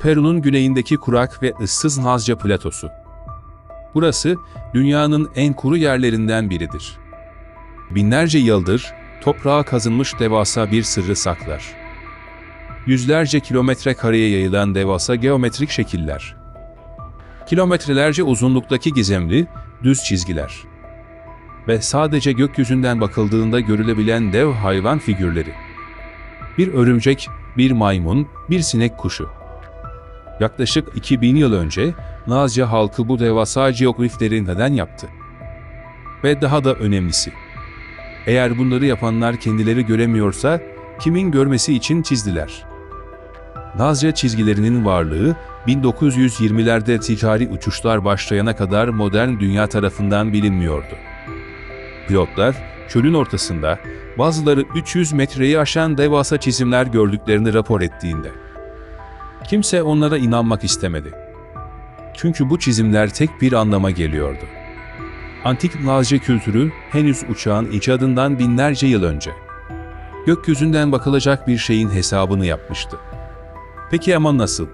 Peru'nun güneyindeki kurak ve ıssız Nazca Platosu. Burası dünyanın en kuru yerlerinden biridir. Binlerce yıldır toprağa kazınmış devasa bir sırrı saklar. Yüzlerce kilometre kareye yayılan devasa geometrik şekiller. Kilometrelerce uzunluktaki gizemli, düz çizgiler. Ve sadece gökyüzünden bakıldığında görülebilen dev hayvan figürleri. Bir örümcek, bir maymun, bir sinek kuşu. Yaklaşık 2000 yıl önce Nazca halkı bu devasa geoglifleri neden yaptı? Ve daha da önemlisi, eğer bunları yapanlar kendileri göremiyorsa kimin görmesi için çizdiler? Nazca çizgilerinin varlığı 1920'lerde ticari uçuşlar başlayana kadar modern dünya tarafından bilinmiyordu. Pilotlar çölün ortasında bazıları 300 metreyi aşan devasa çizimler gördüklerini rapor ettiğinde kimse onlara inanmak istemedi. Çünkü bu çizimler tek bir anlama geliyordu. Antik Nazca kültürü henüz uçağın icadından binlerce yıl önce. Gökyüzünden bakılacak bir şeyin hesabını yapmıştı. Peki ama nasıl?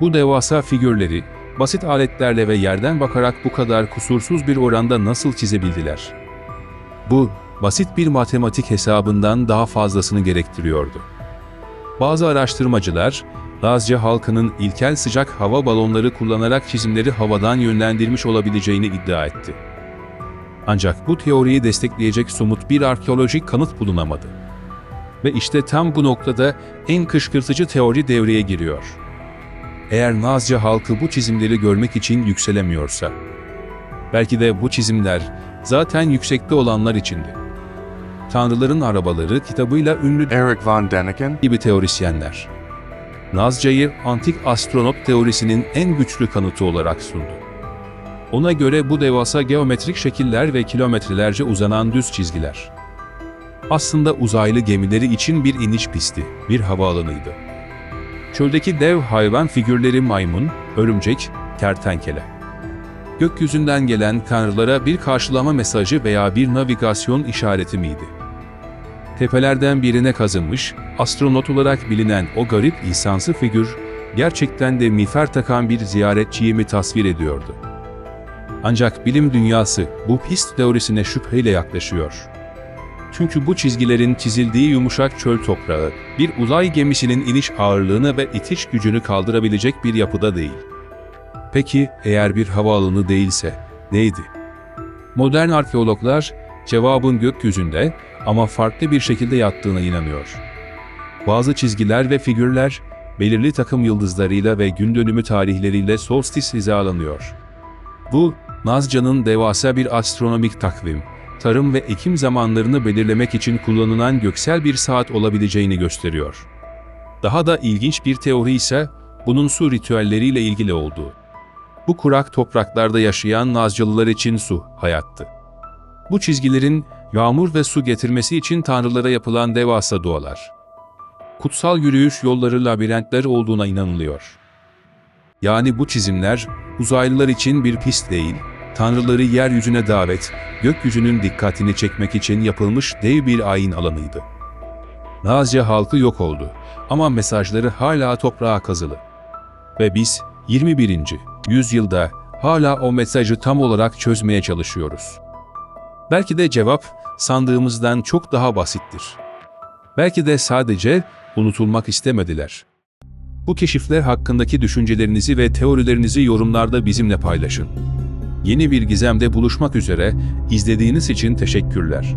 Bu devasa figürleri basit aletlerle ve yerden bakarak bu kadar kusursuz bir oranda nasıl çizebildiler? Bu, basit bir matematik hesabından daha fazlasını gerektiriyordu. Bazı araştırmacılar, Lazca halkının ilkel sıcak hava balonları kullanarak çizimleri havadan yönlendirmiş olabileceğini iddia etti. Ancak bu teoriyi destekleyecek somut bir arkeolojik kanıt bulunamadı. Ve işte tam bu noktada en kışkırtıcı teori devreye giriyor. Eğer Nazca halkı bu çizimleri görmek için yükselemiyorsa, belki de bu çizimler zaten yüksekte olanlar içindi. Tanrıların Arabaları kitabıyla ünlü Eric von Däniken, gibi teorisyenler. Nazca'yı antik astronot teorisinin en güçlü kanıtı olarak sundu. Ona göre bu devasa geometrik şekiller ve kilometrelerce uzanan düz çizgiler. Aslında uzaylı gemileri için bir iniş pisti, bir havaalanıydı. Çöldeki dev hayvan figürleri maymun, örümcek, kertenkele. Gökyüzünden gelen tanrılara bir karşılama mesajı veya bir navigasyon işareti miydi? Tepelerden birine kazınmış, astronot olarak bilinen o garip insansı figür, gerçekten de miğfer takan bir ziyaretçiyi mi tasvir ediyordu? Ancak bilim dünyası bu pist teorisine şüpheyle yaklaşıyor. Çünkü bu çizgilerin çizildiği yumuşak çöl toprağı, bir uzay gemisinin iniş ağırlığını ve itiş gücünü kaldırabilecek bir yapıda değil. Peki eğer bir havaalanı değilse neydi? Modern arkeologlar cevabın gökyüzünde ama farklı bir şekilde yattığına inanıyor. Bazı çizgiler ve figürler belirli takım yıldızlarıyla ve gün dönümü tarihleriyle solstis hizalanıyor. Bu, Nazca'nın devasa bir astronomik takvim, tarım ve ekim zamanlarını belirlemek için kullanılan göksel bir saat olabileceğini gösteriyor. Daha da ilginç bir teori ise bunun su ritüelleriyle ilgili olduğu. Bu kurak topraklarda yaşayan Nazcalılar için su hayattı. Bu çizgilerin yağmur ve su getirmesi için tanrılara yapılan devasa dualar. Kutsal yürüyüş yolları labirentler olduğuna inanılıyor. Yani bu çizimler uzaylılar için bir pist değil, tanrıları yeryüzüne davet, gökyüzünün dikkatini çekmek için yapılmış dev bir ayin alanıydı. Nazca halkı yok oldu ama mesajları hala toprağa kazılı. Ve biz 21. yüzyılda hala o mesajı tam olarak çözmeye çalışıyoruz. Belki de cevap sandığımızdan çok daha basittir. Belki de sadece unutulmak istemediler. Bu keşifler hakkındaki düşüncelerinizi ve teorilerinizi yorumlarda bizimle paylaşın. Yeni bir gizemde buluşmak üzere izlediğiniz için teşekkürler.